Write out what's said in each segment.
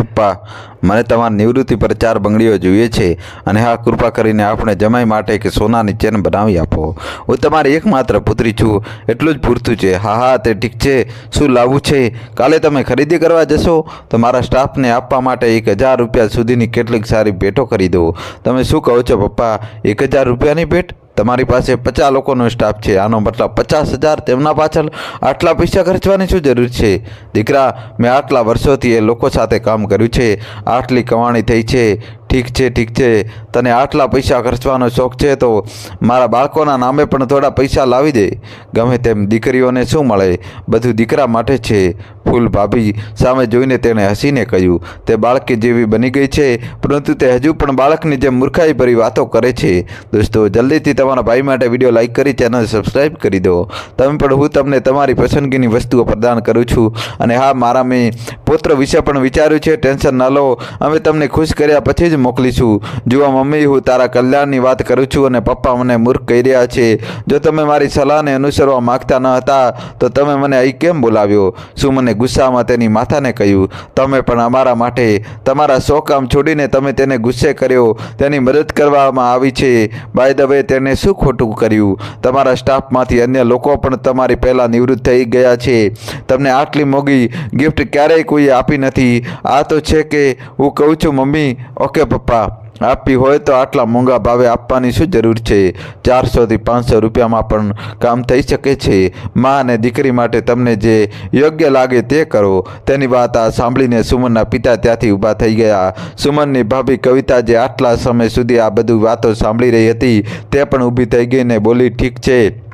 પપ્પા મને તમારી નિવૃત્તિ પર ચાર બંગડીઓ જોઈએ છે અને હા, કૃપા કરીને આપણે જમાઈ માટે કે સોનાની ચેન બનાવી આપો. હું તમારી એકમાત્ર પુત્રી છું, એટલું જ પૂરતું છે. હા હા, તે ઠીક છે. શું લાવવું છે? કાલે તમે ખરીદી કરવા જશો? તો મારા સ્ટાફને આપવા માટે એક હજાર રૂપિયા સુધીની કેટલીક સારી ભેટો કરી દો તમે શું કહો છો, પપ્પા? એક હજાર રૂપિયાની ભેટ? તમારી પાસે પચાસ લોકોનો સ્ટાફ છે. આનો મતલબ પચાસ હજાર તેમના પાછળ આટલા પૈસા ખર્ચવાની શું જરૂર છે? દીકરા, મેં આટલા વર્ષોથી એ લોકો સાથે કામ કર્યું છે. આટલી કમાણી થઈ છે. ઠીક છે ઠીક છે. તને આટલા પૈસા ખર્ચવાનો શોખ છે તો મારા બાળકોના નામે પણ થોડા પૈસા લાવી દે. ગમે તેમ દીકરીઓને શું મળે? બધું દીકરા માટે છે. ફૂલ ભાભી સામે જોઈને તેણે હસીને કહ્યું, તે બાળકી જેવી બની ગઈ છે, પરંતુ તે હજુ પણ બાળકની જેમ મૂર્ખાઈ ભરી વાતો કરે છે. દોસ્તો, જલ્દીથી તમારા ભાઈ માટે વીડિયો લાઈક કરી ચેનલ સબસ્ક્રાઈબ કરી દો. તમે પણ હું તમને તમારી પસંદગીની વસ્તુઓ પ્રદાન કરું છું. અને હા, મારા મેં પુત્ર વિશે પણ વિચાર્યું છે, ટેન્શન ન લો. અમે તમને ખુશ કર્યા પછી જ મોકલીશું. જુઓ મમ્મી, હું તારા કલ્યાણની વાત કરું છું અને પપ્પા મને મૂર્ખ કહી રહ્યા છે. જો તમે મારી સલાહને અનુસરવા માગતા ન હતા, તો તમે મને અહીં કેમ બોલાવ્યો? શું મને ગુસ્સામાં તેની માથાને કહ્યું? તમે પણ અમારા માટે તમારા સો કામ છોડીને તમે તેને ગુસ્સે કર્યો. તેની મદદ કરવામાં આવી છે. બાય ધ વે તેને શું ખોટું કર્યું? તમારા સ્ટાફમાંથી અન્ય લોકો પણ તમારી પહેલાં નિવૃત્ત થઈ ગયા છે. તમને આટલી મોંઘી ગિફ્ટ ક્યારેય કોઈ આપી નથી. આ તો છે કે હું કહું છું, મમ્મી ઓકે પપ્પા. આપવી હોય તો આટલા મોંઘા ભાવે આપવાની શું જરૂર છે? ચારસોથી પાંચસો રૂપિયામાં પણ કામ થઈ શકે છે. મા અને દીકરી માટે તમને જે યોગ્ય લાગે તે કરો. તેની વાત આ સાંભળીને સુમનના પિતા ત્યાંથી ઊભા થઈ ગયા. સુમનની ભાભી કવિતા જે આટલા સમય સુધી આ બધું વાતો સાંભળી રહી હતી, તે પણ ઊભી થઈ ગઈને બોલી, ઠીક છે.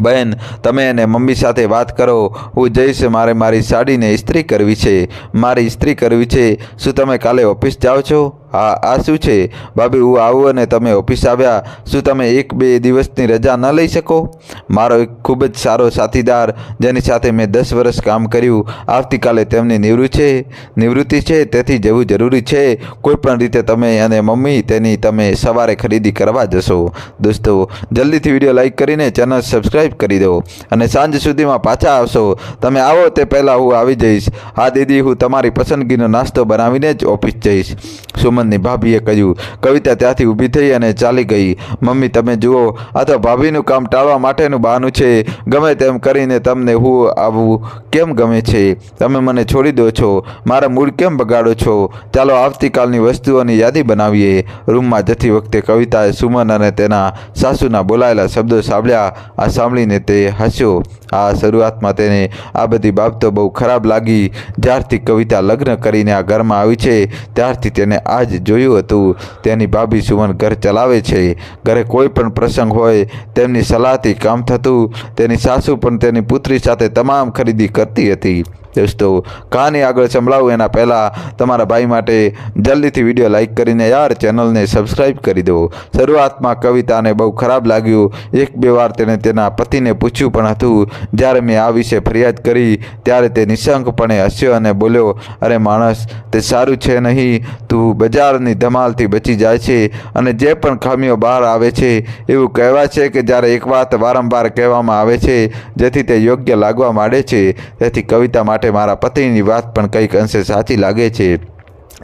બહેન, તમે એને મમ્મી સાથે વાત કરો. હું જઈશ મારે મારી સાડીને ઇસ્ત્રી કરવી છે. મારી ઇસ્ત્રી કરવી છે. શું તમે કાલે ઓફિસ જાઓ છો? હા, આ શું છે? ભાભી, હું આવું અને તમે ઓફિસ આવ્યા. શું તમે એક બે દિવસની રજા ન લઈ શકો? મારો એક ખૂબ જ સારો સાથીદાર, જેની સાથે મેં દસ વર્ષ કામ કર્યું, આવતીકાલે તેમની નિવૃત્તિ છે. નિવૃત્તિ છે, તેથી જવું જરૂરી છે. કોઈ પણ રીતે તમે અને મમ્મી તેની તમે સવારે ખરીદી કરવા જશો. દોસ્તો, જલ્દીથી વીડિયો લાઈક કરીને ચેનલ સબસ્ક્રાઈબ કરી દો અને સાંજ સુધીમાં પાછા આવશો. તમે આવો તે પહેલાં હું આવી જઈશ. હા, દીદી, હું તમારી પસંદગીનો નાસ્તો બનાવીને જ ઓફિસ જઈશ. સુમનની ભાભીએ કહ્યું, કવિતા ત્યાંથી ઊભી થઈ અને ચાલી ગઈ. મમ્મી, તમે જુઓ, આ તો ભાભીનું કામ ટાળવા માટેનું બહાનું છે. ગમે તેમ કરીને તમને હું આવું કેમ ગમે છે? તમે મને છોડી દો છો. મારા મૂડ કેમ બગાડો છો? ચાલો આવતીકાલની વસ્તુઓની યાદી બનાવીએ. રૂમમાં જતી વખતે કવિતાએ સુમન અને તેના સાસુના બોલાયેલા શબ્દો સાંભળ્યા. આ સાંભળીને તે હસ્યો. આ શરૂઆતમાં તેને આ બધી બાબતો બહુ ખરાબ લાગી. જ્યારથી કવિતા લગ્ન કરીને આ ઘરમાં આવી છે, ત્યારથી તેને આ જ જોયું હતું. તેની ભાભી સુમન ઘર ચલાવે છે. ઘરે કોઈ પણ પ્રસંગ હોય, તેમની સલાહથી કામ થતું, તેની સાસુ પણ તેની પુત્રી સાથે તમામ ખરીદી કરતી હતી. દોસ્તો કહાની આગળ સંભળાવું એના પહેલાં તમારા ભાઈ માટે જલ્દીથી વીડિયો લાઈક કરીને યાર ચેનલને સબસ્ક્રાઈબ કરી દો. શરૂઆતમાં કવિતાને બહુ ખરાબ લાગ્યું. એક બે વાર તેણે તેના પતિને પૂછ્યું પણ હતું, જ્યારે મેં આ વિશે ફરિયાદ કરી, ત્યારે તે નિશંકપણે હસ્યો અને બોલ્યો, અરે માણસ, તે સારું છે નહીં. તું બજારની ધમાલથી બચી જાય છે અને જે પણ ખામીઓ બહાર આવે છે, એવું કહેવાય છે કે જ્યારે એક વાત વારંવાર કહેવામાં આવે છે, જેથી તે યોગ્ય લાગવા માંડે છે. તેથી કવિતા માટે મારા પતિની વાત પણ કંઈક અંશે સાચી લાગે છે.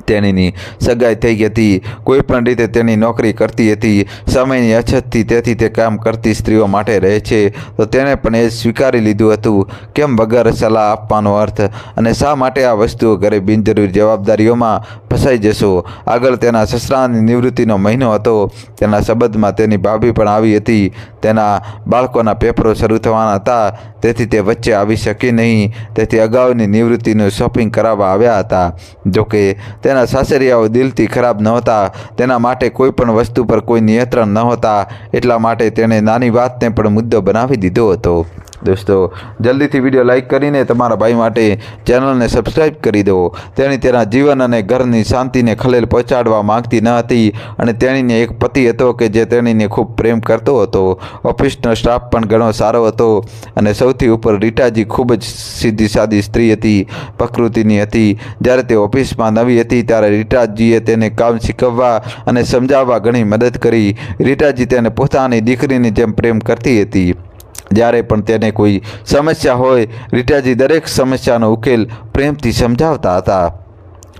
તેણીની સગાઈ થઈ હતી. કોઈ પણ રીતે તેની નોકરી કરતી હતી. સમયની અછતથી તેથી તે કામ કરતી સ્ત્રીઓ માટે રહે છે. તો તેણે પણ એ સ્વીકારી લીધું હતું. કેમ વગર સલાહ આપવાનો અર્થ? અને શા માટે આ વસ્તુઓ ઘરે બિનજરૂરી જવાબદારીઓમાં ફસાઈ જશો? આગળ તેના સસરાની નિવૃત્તિનો મહિનો હતો. તેના સંબંધમાં તેની ભાભી પણ આવી હતી. તેના બાળકોના પેપરો શરૂ થવાના હતા. તેથી તે વચ્ચે આવી શકી નહીં. તેથી અગાઉની નિવૃત્તિનું શોપિંગ કરાવવા આવ્યા હતા. જોકે તેના સાસરિયાઓ દિલથી ખરાબ નહોતા, તેના માટે કોઈ પણ વસ્તુ પર કોઈ નિયંત્રણ નહોતા, એટલા માટે તેણે નાની વાતને પણ મુદ્દો બનાવી દીધો હતો. દોસ્તો, જલ્દીથી વીડિયો લાઇક કરીને તમારા ભાઈ માટે ચેનલને સબસ્ક્રાઈબ કરી દો. તેણી તેના જીવન અને ઘરની શાંતિને ખલેલ પહોંચાડવા માંગતી ન હતી અને તેણીને એક પતિ હતો કે જે તેણીને ખૂબ પ્રેમ કરતો હતો. ઓફિસનો સ્ટાફ પણ ઘણો સારો હતો અને સૌથી ઉપર રીટાજી ખૂબ જ સીધી સાદી સ્ત્રી હતી, પ્રકૃતિની હતી. જ્યારે તે ઓફિસમાં નવી હતી ત્યારે રીટાજીએ તેને કામ શીખવવા અને સમજાવવા ઘણી મદદ કરી. રીટાજી તેને પોતાની દીકરીની જેમ પ્રેમ કરતી હતી. જ્યારે પણ તેને કોઈ સમસ્યા હોય, રીટાજી દરેક સમસ્યાનો ઉકેલ પ્રેમથી સમજાવતા હતા.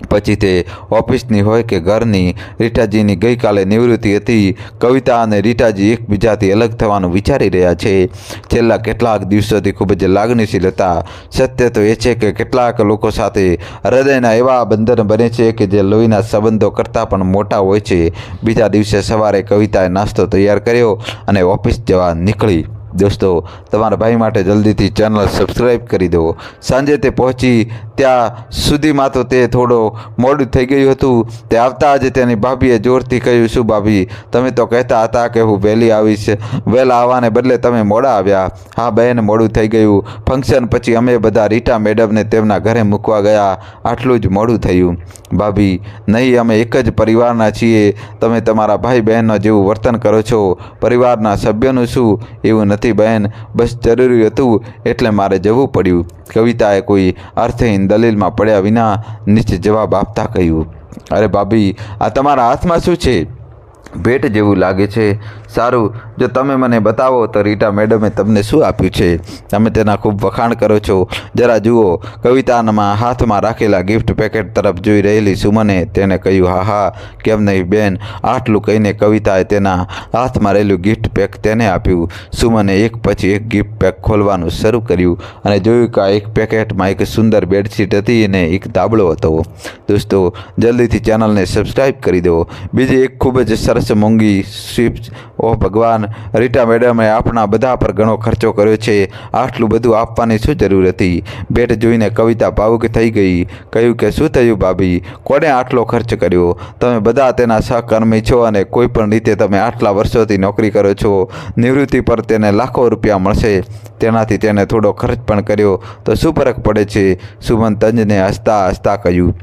પછી તે ઓફિસની હોય કે ઘરની, રીટાજીની ગઈકાલે નિવૃત્તિ હતી. કવિતા અને રીટાજી એકબીજાથી અલગ થવાનું વિચારી રહ્યા છે. છેલ્લા કેટલાક દિવસોથી ખૂબ જ લાગણીશીલ હતા. સત્ય તો એ છે કે કેટલાક લોકો સાથે હૃદયના એવા બંધન બને છે કે જે લોહીના સંબંધો કરતાં પણ મોટા હોય છે. બીજા દિવસે સવારે કવિતાએ નાસ્તો તૈયાર કર્યો અને ઓફિસ જવા નીકળી. દોસ્તો તમારા ભાઈ માટે જલ્દીથી ચેનલ સબસ્ક્રાઈબ કરી દો. સાંજે તે પહોંચી ત્યાં સુધીમાં તો તે થોડો મોડું થઈ ગયું હતું. તે આવતા જ તેની ભાભીએ જોરથી કહ્યું, શું ભાભી, તમે તો કહેતા હતા કે હું વહેલી આવીશ. વહેલા આવવાને બદલે તમે મોડા આવ્યા. હા બહેન, મોડું થઈ ગયું. ફંક્શન પછી અમે બધા રીટા મેડમને તેમના ઘરે મૂકવા ગયા. આટલું જ મોડું થયું. ભાભી, નહીં, અમે એક જ પરિવારના છીએ. તમે તમારા ભાઈ બહેનનો જેવું વર્તન કરો છો. પરિવારના સભ્યનું શું? એવું નથી બહેન. બસ જરૂરી હતું એટલે મારે જવું પડ્યું. કવિતાએ કોઈ અર્થહીન દલીલમાં પડ્યા વિના નીચે જવાબ આપતા કહ્યું અરે ભાભી આ તમારા હાથમાં શું છે? ભેટ જેવું લાગે છે. સારું, જો તમે મને બતાવો તો રીટા મેડમે તમને શું આપ્યું છે? તમે તેના ખૂબ વખાણ કરો છો. જરા જુઓ કવિતામાં હાથમાં રાખેલા ગિફ્ટ પેકેટ તરફ જોઈ રહેલી સુમને તેણે કહ્યું, હા હા, કેમ નહીં બેન? આટલું કહીને કવિતાએ તેના હાથમાં રહેલું ગિફ્ટ પેક તેને આપ્યું. સુમને એક પછી એક ગિફ્ટ પેક ખોલવાનું શરૂ કર્યું અને જોયું કે આ એક પેકેટમાં એક સુંદર બેડશીટ હતી અને એક દાબળો હતો. દોસ્તો, જલ્દીથી ચેનલને સબસ્ક્રાઈબ કરી દો. બીજી એક ખૂબ જ સરસ મોંઘી સ્વિફ્ટ ઓ ભગવાન! રીટા મેડમે આપણા બધા પર ઘણો ખર્ચો કર્યો છે. આટલું બધું આપવાની શું જરૂર હતી? ભેટ જોઈને કવિતા ભાવુક થઈ ગઈ. કહ્યું કે, શું થયું ભાભી? કોણે આટલો ખર્ચ કર્યો? તમે બધા તેના સહકર્મી છો અને કોઈ પણ રીતે તમે આટલા વર્ષોથી નોકરી કરો છો. નિવૃત્તિ પર તેને લાખો રૂપિયા મળશે. તેનાથી તેને થોડો ખર્ચ પણ કર્યો. તો શું ફરક પડે છે? સુમન તંજને હસતા હસતા કહ્યું.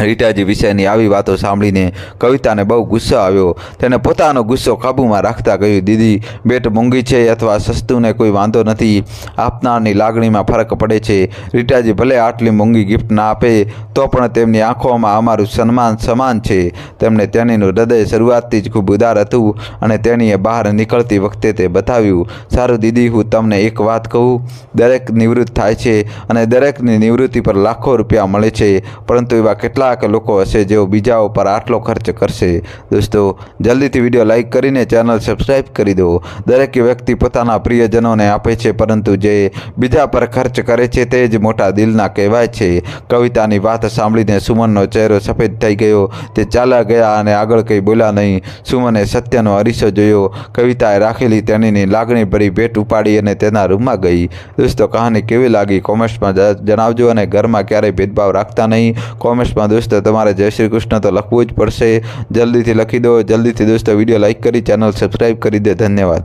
રીટાજી વિષયની આવી વાતો સાંભળીને કવિતાને બહુ ગુસ્સો આવ્યો. તેને પોતાનો ગુસ્સો કાબૂમાં રાખતા કહ્યું, દીદી, બેટ મોંઘી છે અથવા સસ્તુને કોઈ વાંધો નથી. આપનારની લાગણીમાં ફરક પડે છે. રીટાજી ભલે આટલી મોંઘી ગિફ્ટ ના આપે, તો પણ તેમની આંખોમાં અમારું સન્માન સમાન છે. તેમણે તેણીનું હૃદય શરૂઆતથી જ ખૂબ ઉદાર હતું અને તેણીએ બહાર નીકળતી વખતે તે બતાવ્યું, સારું દીદી, હું તમને એક વાત કહું. દરેક નિવૃત્ત થાય છે અને દરેકની નિવૃત્તિ પર લાખો રૂપિયા મળે છે. પરંતુ એવા કેટલા કેટલાક લોકો હશે જેઓ બીજા ઉપર આટલો ખર્ચ કરશે. દોસ્તો, જલ્દીથી વીડિયો લાઈક કરીને ચેનલ સબસ્ક્રાઈબ કરી દો. દરેક વ્યક્તિ પોતાના પ્રિયજનોને આપે છે, પરંતુ જે બીજા પર ખર્ચ કરે છે તે જ મોટા દિલના કહેવાય છે. કવિતાની વાત સાંભળીને સુમનનો ચહેરો સફેદ થઈ ગયો. તે ચાલ્યા ગયા અને આગળ કંઈ બોલ્યા નહીં. સુમને સત્યનો અરીસો જોયો. કવિતાએ રાખેલી તેણીની લાગણીભરી ભેટ ઉપાડી અને તેના રૂમમાં ગઈ. દોસ્તો, કહાની કેવી લાગી કોમેન્ટ્સમાં જણાવજો અને ઘરમાં ક્યારેય ભેદભાવ રાખતા નહીં. કોમેન્ટ્સમાં દોસ્તો, તમારે જય શ્રી કૃષ્ણ તો લખવું જ પડશે. જલ્દીથી લખી દો, જલ્દીથી દોસ્તો, વીડિયો લાઇક કરી ચેનલ સબસ્ક્રાઈબ કરી દે. ધન્યવાદ.